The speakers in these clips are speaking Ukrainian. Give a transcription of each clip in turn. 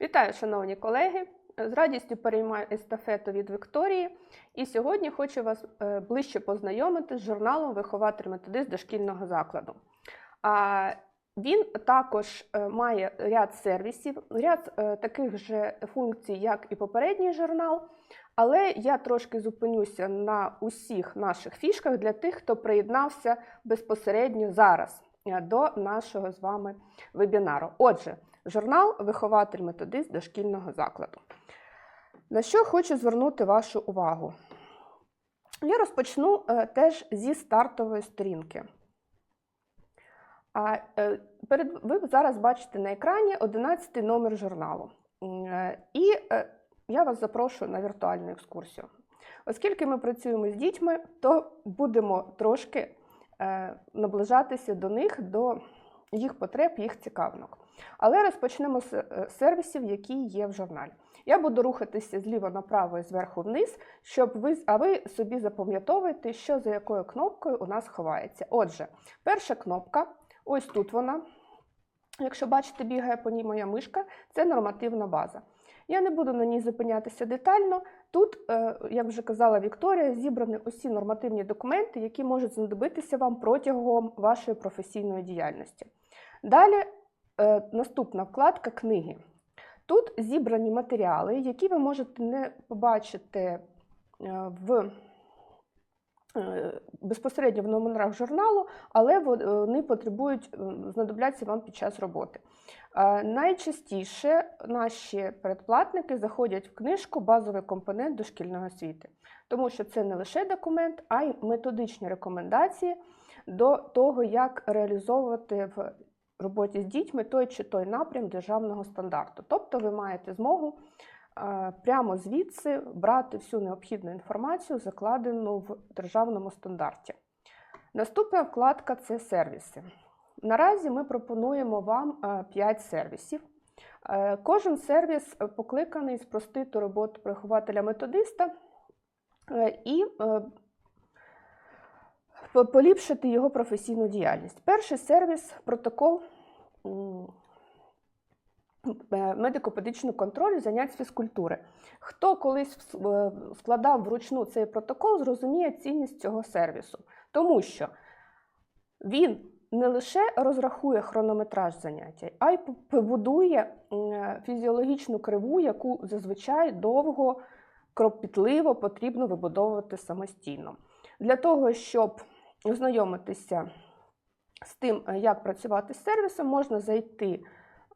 Вітаю, шановні колеги! З радістю переймаю естафету від Вікторії. І сьогодні хочу вас е, ближче познайомити з журналом Вихователь методист дошкільного закладу. Він також е, має ряд сервісів, ряд е, таких же функцій, як і попередній журнал. Але я трошки зупинюся на усіх наших фішках для тих, хто приєднався безпосередньо зараз до нашого з вами вебінару. Отже, журнал Вихователь методист дошкільного закладу. На що хочу звернути вашу увагу? Я розпочну е, теж зі стартової сторінки. А е, ви зараз бачите на екрані 11 номер журналу. Е, І я вас запрошую на віртуальну екскурсію. Оскільки ми працюємо з дітьми, то будемо трошки наближатися до них, до їх потреб, їх цікавинок. Але розпочнемо з е, сервісів, які є в журналі. Я буду рухатися зліва направо і зверху вниз, щоб ви, а ви собі запам'ятовуєте, що за якою кнопкою у нас ховається. Отже, перша кнопка, ось тут вона. Якщо бачите, бігає по ній моя мишка, це нормативна база. Я не буду на ній зупинятися детально. Тут, е, як вже казала Вікторія, зібрані усі нормативні документи, які можуть знадобитися вам протягом вашої професійної діяльності. Далі е, наступна вкладка книги. Тут зібрані матеріали, які ви можете не побачити е, в е, безпосередньо в номерах журналу, але вони потребують е, знадобляться вам під час роботи. Е, Найчастіше наші передплатники заходять в книжку Базовий компонент дошкільної освіти, тому що це не лише документ, а й методичні рекомендації до того, як реалізовувати в роботі з дітьми той чи той напрям державного стандарту. Тобто ви маєте змогу е, прямо звідси брати всю необхідну інформацію, закладену в державному стандарті. Наступна вкладка це сервіси. Наразі ми пропонуємо вам 5 сервісів. Е, Кожен сервіс е, покликаний спростити роботу прихователя-методиста е, і е, поліпшити його професійну діяльність. Перший сервіс протокол е, медико-педагогічного контролю занять фізкультури. Хто колись е, складав вручну цей протокол, зрозуміє цінність цього сервісу, тому що він не лише розрахує хронометраж заняття, а й побудує фізіологічну криву, яку зазвичай довго, кропітливо потрібно вибудовувати самостійно. Для того, щоб ознайомитися з тим, е, як працювати з сервісом, можна зайти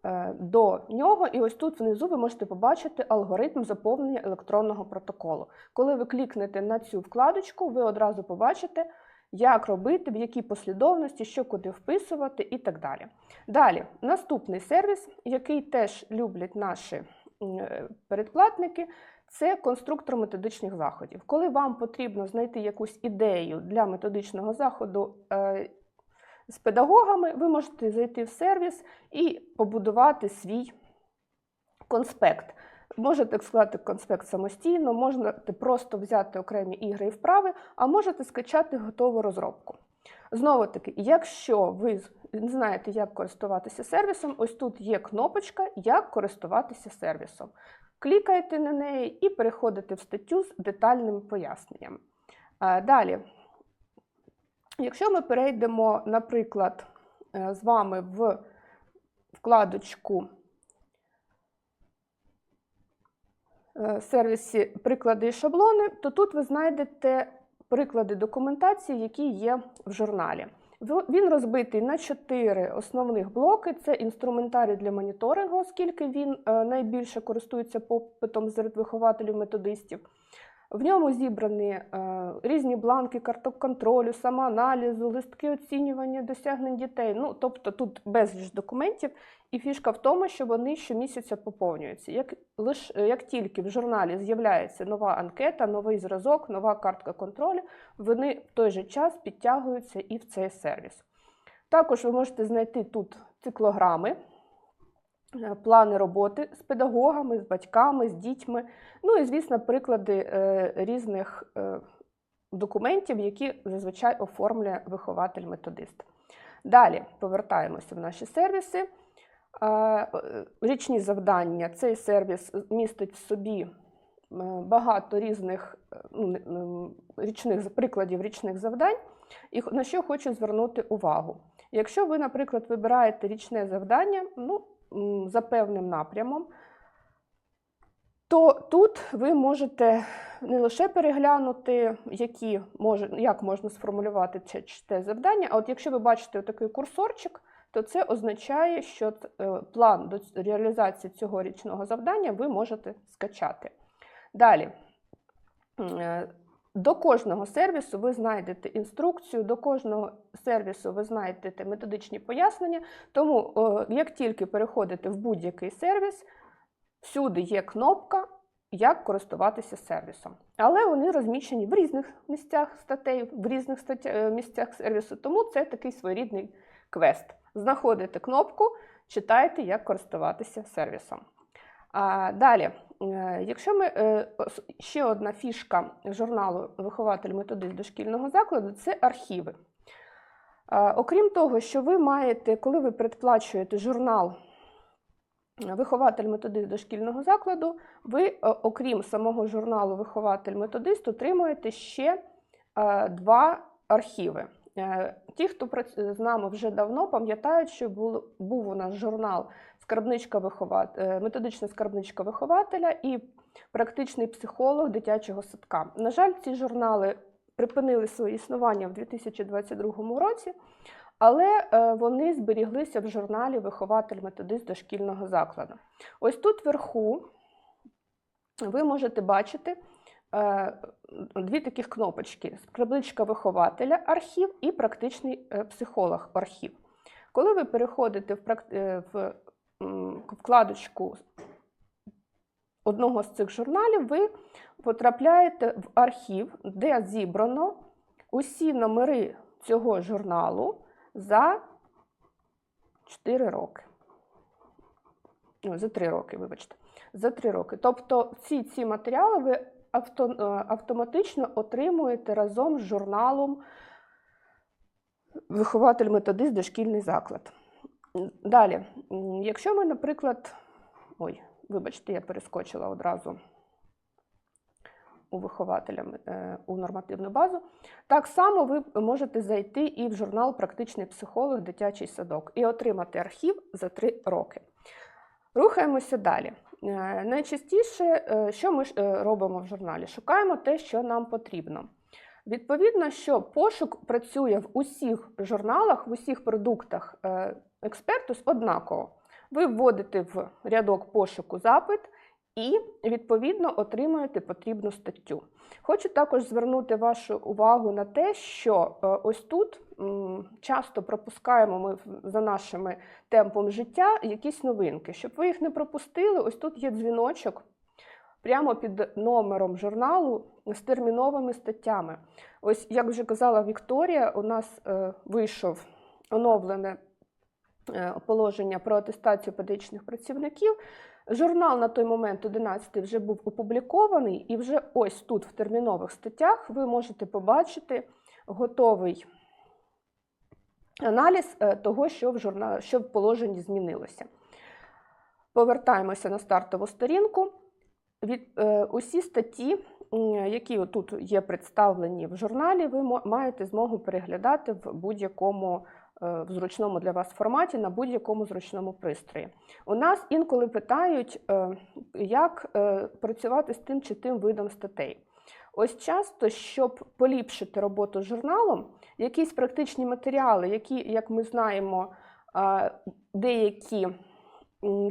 е, до нього, і ось тут внизу ви можете побачити алгоритм заповнення електронного протоколу. Коли ви клікнете на цю вкладочку, ви одразу побачите, як робити, в якій послідовності, що куди вписувати і так далі. Далі, наступний сервіс, який теж люблять наші е, передплатники, це конструктор методичних заходів. Коли вам потрібно знайти якусь ідею для методичного заходу з педагогами, ви можете зайти в сервіс і побудувати свій конспект. Можете складати конспект самостійно, можете просто взяти окремі ігри і вправи, а можете скачати готову розробку. Знову таки, якщо ви не знаєте, як користуватися сервісом, ось тут є кнопочка Як користуватися сервісом. Клікаєте на неї і переходите в статтю з детальними поясненнями. Е, Далі, якщо ми перейдемо, наприклад, е, з вами в вкладочку е, сервісі приклади і шаблони, то тут ви знайдете приклади документації, які є в журналі. Він розбитий на чотири основних блоки: це інструментарій для моніторингу, оскільки він е, найбільше користується попитом серед вихователів методистів. В ньому зібрані е, різні бланки карток контролю, самоаналізу, листки оцінювання досягнень дітей. Ну, тобто тут безліч документів, і фішка в тому, що вони щомісяця поповнюються. Як, лиш, як тільки в журналі з'являється нова анкета, новий зразок, нова картка контролю, вони в той же час підтягуються і в цей сервіс. Також ви можете знайти тут циклограми, е, плани роботи з педагогами, з батьками, з дітьми. Ну і, звісно, приклади е, різних е, документів, які зазвичай оформлює вихователь-методист. Далі повертаємося в наші сервіси. е, річні завдання. Цей сервіс містить в собі е, багато різних е, ну, річних прикладів річних завдань, і на що хочу звернути увагу. Якщо ви, наприклад, вибираєте річне завдання ну, за певним напрямом, то тут ви можете не лише переглянути, які може, як можна сформулювати це, те завдання, а от якщо ви бачите такий курсорчик, то це означає, що е, план до реалізації цього річного завдання ви можете скачати. Далі. До кожного сервісу ви знайдете інструкцію, до кожного сервісу ви знайдете методичні пояснення. Тому, е, як тільки переходите в будь-який сервіс, всюди є кнопка, як користуватися сервісом. Але вони розміщені в різних місцях статей, в різних стаття- е, місцях сервісу. Тому це такий своєрідний квест. Знаходите кнопку, читайте, як користуватися сервісом. А, далі, якщо ми е, ще одна фішка журналу Вихователь методист дошкільного закладу це архіви. Окрім того, що ви маєте, коли ви предплачуєте журнал Вихователь методист дошкільного закладу, ви, е, окрім самого журналу Вихователь методист, отримуєте ще е, два архіви. Е, Ті, хто з нами вже давно, пам'ятають, що був у нас журнал скарбничка виховат... е, методична скарбничка вихователя і практичний психолог дитячого садка. На жаль, ці журнали припинили своє існування в 2022 році, але е, вони зберіглися в журналі Вихователь методист дошкільного закладу. Ось тут вверху ви можете бачити е, дві таких кнопочки: скарбничка вихователя архів і практичний психолог архів. Коли ви переходите в, вкладочку одного з цих журналів, ви потрапляєте в архів, де зібрано усі номери цього журналу за 4 роки. Ой, За 3 роки, вибачте. За 3 роки. Тобто всі ці матеріали ви авто, е, автоматично отримуєте разом з журналом Вихователь методист дошкільний заклад. Далі, якщо ми, наприклад, ой, вибачте, я перескочила одразу у вихователя е, у нормативну базу. Так само ви можете зайти і в журнал Практичний психолог дитячий садок і отримати архів за 3 роки. Рухаємося далі. Е, Найчастіше, е, що ми робимо в журналі? Шукаємо те, що нам потрібно. Відповідно, що пошук працює в усіх журналах, в усіх продуктах е, експертус однаково. Ви вводите в рядок пошуку запит і, відповідно, отримуєте потрібну статтю. Хочу також звернути вашу увагу на те, що е, ось тут часто пропускаємо ми за нашими темпом життя якісь новинки. Щоб ви їх не пропустили, ось тут є дзвіночок прямо під номером журналу з терміновими статтями. Ось, як вже казала Вікторія, у нас е, вийшов оновлене е, положення про атестацію педагогічних працівників. Журнал на той момент 11 вже був опублікований, і вже ось тут, в термінових статтях, ви можете побачити готовий аналіз е, того, що в, журналі, що в положенні змінилося. Повертаємося на стартову сторінку. Від, е, усі статті, які тут є представлені в журналі, ви маєте змогу переглядати в будь-якому е, в зручному для вас форматі на будь-якому зручному пристрої. У нас інколи питають, е, як е, працювати з тим чи тим видом статей. Ось часто, щоб поліпшити роботу з журналом, якісь практичні матеріали, які, як ми знаємо, деякі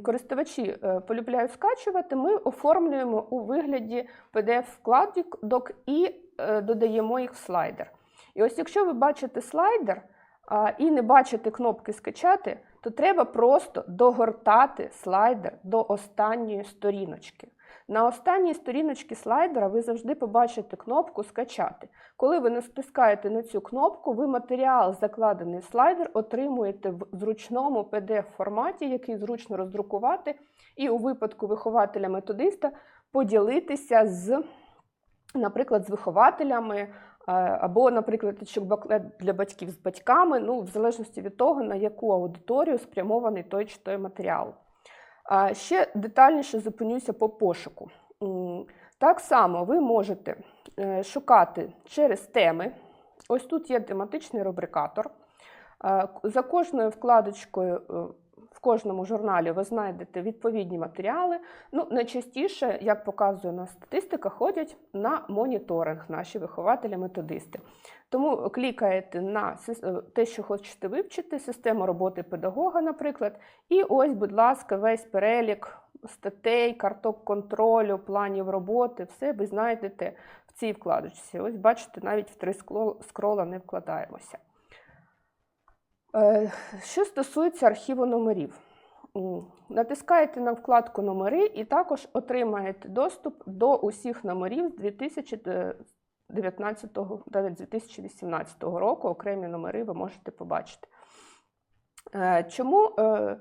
користувачі е, полюбляють скачувати, ми оформлюємо у вигляді PDF-вкладок і е, додаємо їх в слайдер. І ось якщо ви бачите слайдер і не бачите кнопки скачати, то треба просто догортати слайдер до останньої сторіночки. На останній сторіночці слайдера ви завжди побачите кнопку Скачати. Коли ви натискаєте на цю кнопку, ви матеріал, закладений в слайдер, отримуєте в зручному PDF-форматі, який зручно роздрукувати, і у випадку вихователя-методиста поділитися з, наприклад, з вихователями або, наприклад, лічок для батьків з батьками, ну, в залежності від того, на яку аудиторію спрямований той чи той матеріал. А Ще детальніше зупинюся по пошуку. Так само ви можете е, шукати через теми. Ось тут є тематичний рубрикатор. За кожною вкладочкою е, кожному журналі ви знайдете відповідні матеріали. Ну, найчастіше, як показує нас статистика, ходять на моніторинг наші вихователі-методисти. Тому клікаєте на е, те, що хочете вивчити, систему роботи педагога, наприклад, і ось, будь ласка, весь перелік статей, карток контролю, планів роботи, все ви знайдете в цій вкладочці. Ось бачите, навіть в три скрола не вкладаємося. Е, Що стосується архіву номерів, натискаєте на вкладку Номери і також отримаєте доступ до усіх номерів з 2019 2018 року. Окремі номери ви можете побачити. Е, Чому е,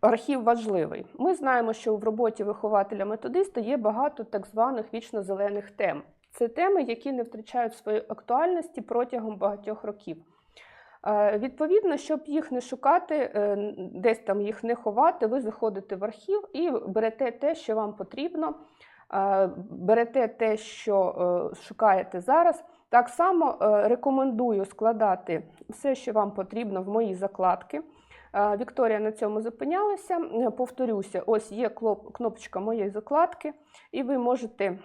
архів важливий? Ми знаємо, що в роботі вихователя-методиста є багато так званих вічно-зелених тем. Це теми, які не втрачають своєї актуальності протягом багатьох років. Е, Відповідно, щоб їх не шукати, е, десь там їх не ховати, ви заходите в архів і берете те, що вам потрібно, е, берете те, що шукаєте зараз. Так само рекомендую складати все, що вам потрібно в мої закладки. Вікторія на цьому зупинялася. Повторюся, ось є кнопочка моєї закладки, і ви можете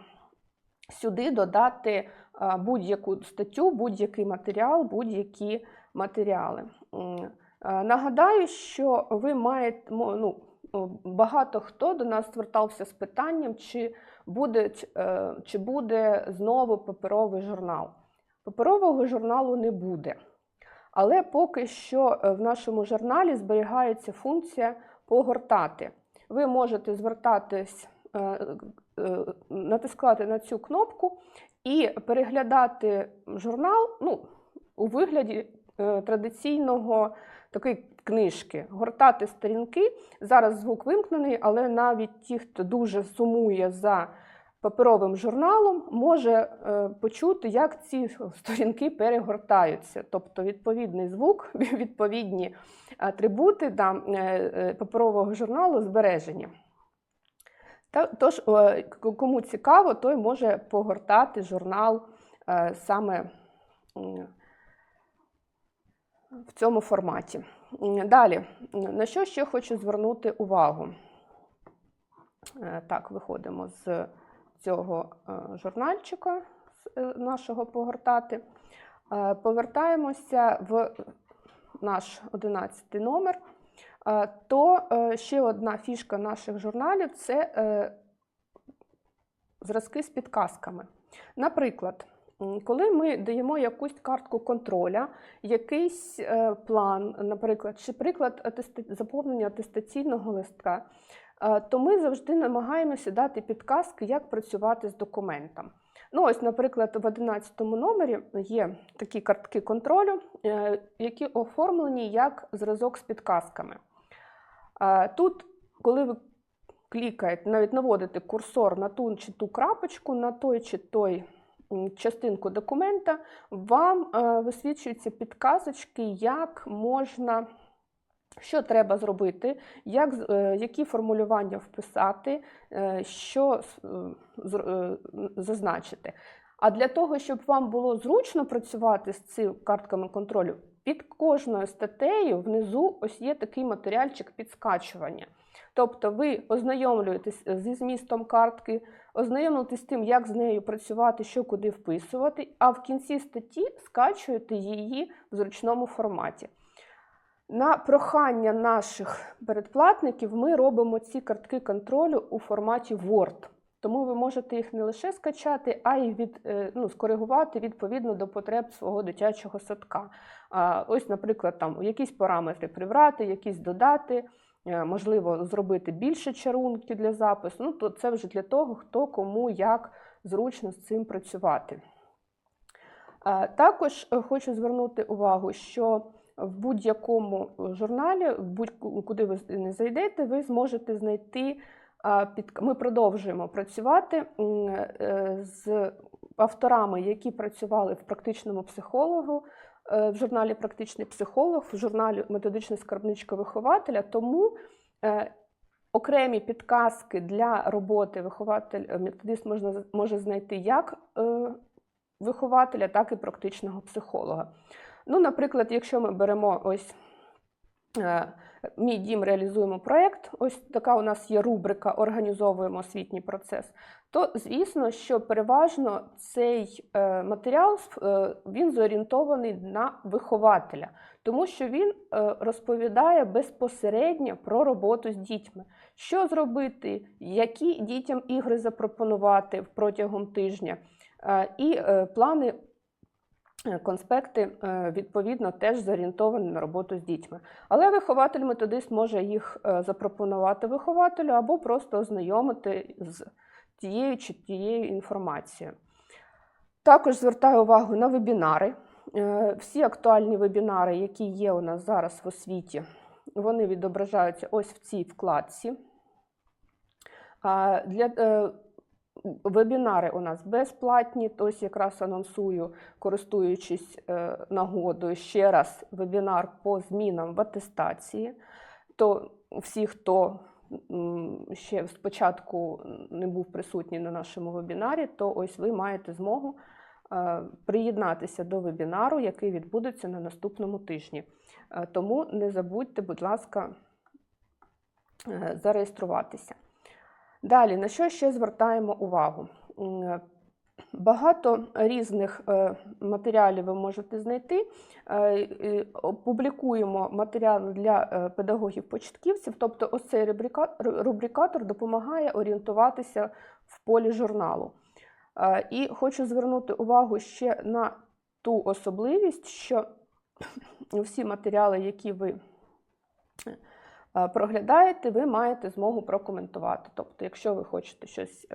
сюди додати будь-яку статтю, будь-який матеріал, будь-які матеріали. Е, Нагадаю, що ви маєте ну, багато хто до нас звертався з питанням, чи буде, чи буде знову паперовий журнал. Паперового журналу не буде. Але поки що е, в нашому журналі зберігається функція погортати. Ви можете звертатись, е, натискати на цю кнопку і переглядати журнал ну, у вигляді традиційного такої книжки, гортати сторінки. Зараз звук вимкнений, але навіть ті, хто дуже сумує за паперовим журналом, може е, почути, як ці сторінки перегортаються. Тобто відповідний звук, відповідні атрибути да, е, е, паперового журналу збережені. Тож, е, кому цікаво, той може погортати журнал е, саме в цьому форматі. Далі, на що ще хочу звернути увагу? Е, Так, виходимо з цього е, журнальчика е, нашого погортати. Повертаємося в наш 11 номер. То ще одна фішка наших журналів це зразки з підказками. Наприклад, коли ми даємо якусь картку контроля, якийсь е, план, наприклад, чи приклад заповнення атестаційного листка, е, то ми завжди намагаємося дати підказки, як працювати з документом. Ну, ось, наприклад, в 11 номері є такі картки контролю, е, які оформлені як зразок з підказками. Тут, коли ви клікаєте, навіть наводите курсор на ту чи ту крапочку, на той чи той частинку документа, вам е, висвічуються підказочки, як можна, що треба зробити, як, е, які формулювання вписати, е, що зазначити. А для того, щоб вам було зручно працювати з цими картками контролю, під кожною статтею внизу ось є такий матеріальчик підскачування. Тобто ви ознайомлюєтесь зі змістом картки, ознайомитесь з тим, як з нею працювати, що куди вписувати, а в кінці статті скачуєте її в зручному форматі. На прохання наших передплатників ми робимо ці картки контролю у форматі Word. Тому ви можете їх не лише скачати, а й від, е, ну, скоригувати відповідно до потреб свого дитячого садка. Ось, наприклад, там якісь параметри прибрати, якісь додати, е, можливо, зробити більше чарунки для запису. Ну, то це вже для того, хто кому як зручно з цим працювати. Також е, хочу звернути увагу, що в будь-якому журналі, будь-куди ви не зайдете, ви зможете знайти. Ми продовжуємо працювати е, з авторами, які працювали в практичному психологу, е, в журналі Практичний психолог, в журналі Методична скарбничка вихователя. Тому е, окремі підказки для роботи вихователь е, методист можна може знайти як е, вихователя, так і практичного психолога. Ну, наприклад, якщо ми беремо ось е, мій дім реалізуємо проєкт, ось така у нас є рубрика Організовуємо освітній процес. То звісно, що переважно цей е, матеріал е, він зорієнтований на вихователя, тому що він е, розповідає безпосередньо про роботу з дітьми, що зробити, які дітям ігри запропонувати протягом тижня, і плани. Конспекти відповідно теж зорієнтовані на роботу з дітьми. Але вихователь-методист може їх запропонувати вихователю або просто ознайомити з тією чи тією інформацією. Також звертаю увагу на вебінари. Е, Всі актуальні вебінари, які є у нас зараз в освіті, вони відображаються ось в цій вкладці. Для е, Вебінари у нас безплатні, ось якраз анонсую, користуючись е, нагодою, ще раз вебінар по змінам в атестації. То всі, хто ще спочатку не був присутній на нашому вебінарі, то ось ви маєте змогу е, приєднатися до вебінару, який відбудеться на наступному тижні. Е, Тому не забудьте, будь ласка, е, зареєструватися. Далі, на що ще звертаємо увагу? Багато різних е, матеріалів ви можете знайти. Е, Публікуємо матеріали для е, педагогів-початківців, тобто ось цей рубрикатор допомагає орієнтуватися в полі журналу. І хочу звернути увагу ще на ту особливість, що всі матеріали, які ви проглядаєте, ви маєте змогу прокоментувати. Тобто, якщо ви хочете щось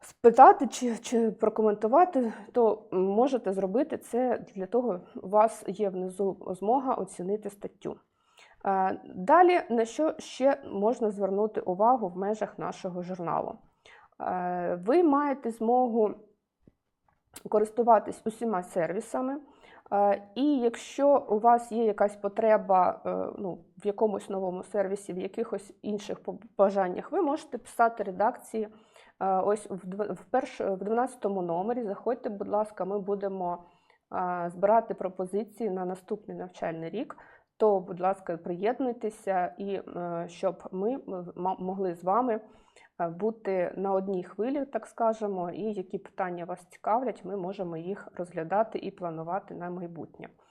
спитати чи, чи прокоментувати, то можете зробити це для того, у вас є внизу змога оцінити статтю. Е, Далі, на що ще можна звернути увагу в межах нашого журналу? Е, Ви маєте змогу користуватись усіма сервісами. Е, І якщо у вас є якась потреба ну, в якомусь новому сервісі, в якихось інших по- бажаннях, ви можете писати редакції. Е, Ось в перш- в 12 номері. Заходьте, будь ласка, ми будемо е, збирати пропозиції на наступний навчальний рік. То, будь ласка, приєднуйтеся, і е, щоб ми могли з вами бути на одній хвилі, так скажемо, і які питання вас цікавлять, ми можемо їх розглядати і планувати на майбутнє.